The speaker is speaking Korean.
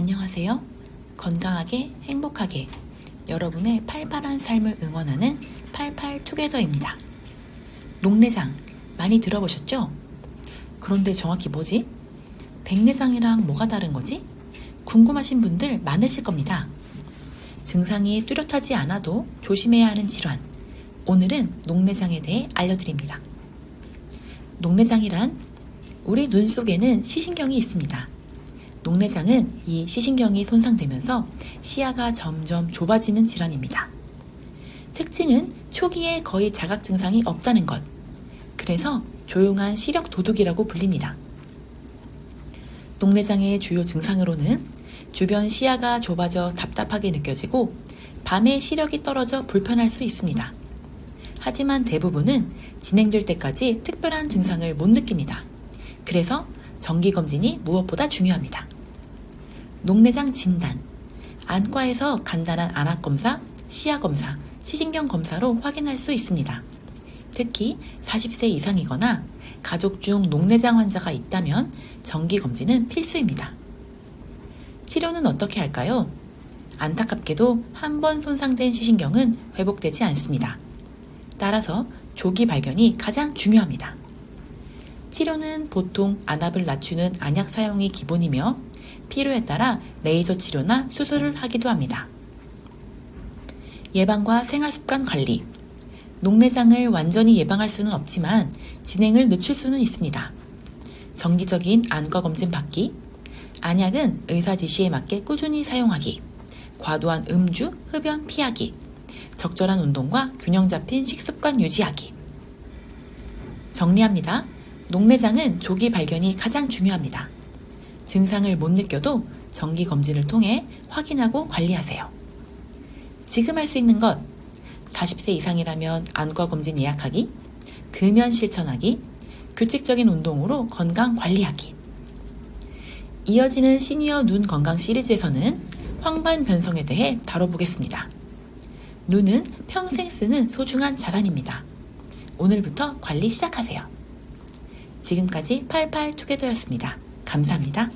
안녕하세요. 건강하게 행복하게 여러분의 팔팔한 삶을 응원하는 88투게더입니다. 녹내장 많이 들어보셨죠? 그런데 정확히 뭐지? 백내장이랑 뭐가 다른 거지? 궁금하신 분들 많으실 겁니다. 증상이 뚜렷하지 않아도 조심해야 하는 질환. 오늘은 녹내장에 대해 알려드립니다. 녹내장이란 우리 눈 속에는 시신경이 있습니다. 녹내장은 이 시신경이 손상되면서 시야가 점점 좁아지는 질환입니다. 특징은 초기에 거의 자각 증상이 없다는 것. 그래서 조용한 시력 도둑이라고 불립니다. 녹내장의 주요 증상으로는 주변 시야가 좁아져 답답하게 느껴지고 밤에 시력이 떨어져 불편할 수 있습니다. 하지만 대부분은 진행될 때까지 특별한 증상을 못 느낍니다. 그래서 정기검진이 무엇보다 중요합니다. 녹내장 진단. 안과에서 간단한 안압검사, 시야검사, 시신경 검사로 확인할 수 있습니다. 특히 40세 이상이거나 가족 중 녹내장 환자가 있다면 정기검진은 필수입니다. 치료는 어떻게 할까요? 안타깝게도 한 번 손상된 시신경은 회복되지 않습니다. 따라서 조기 발견이 가장 중요합니다. 치료는 보통 안압을 낮추는 안약 사용이 기본이며 필요에 따라 레이저 치료나 수술을 하기도 합니다. 예방과 생활습관 관리. 녹내장을 완전히 예방할 수는 없지만 진행을 늦출 수는 있습니다. 정기적인 안과 검진 받기, 안약은 의사 지시에 맞게 꾸준히 사용하기, 과도한 음주, 흡연 피하기, 적절한 운동과 균형 잡힌 식습관 유지하기. 정리합니다. 녹내장은 조기 발견이 가장 중요합니다. 증상을 못 느껴도 정기 검진을 통해 확인하고 관리하세요. 지금 할 수 있는 것 40세 이상이라면 안과 검진 예약하기, 금연 실천하기, 규칙적인 운동으로 건강 관리하기. 이어지는 시니어 눈 건강 시리즈에서는 황반 변성에 대해 다뤄보겠습니다. 눈은 평생 쓰는 소중한 자산입니다. 오늘부터 관리 시작하세요. 지금까지 88투게더였습니다. 감사합니다.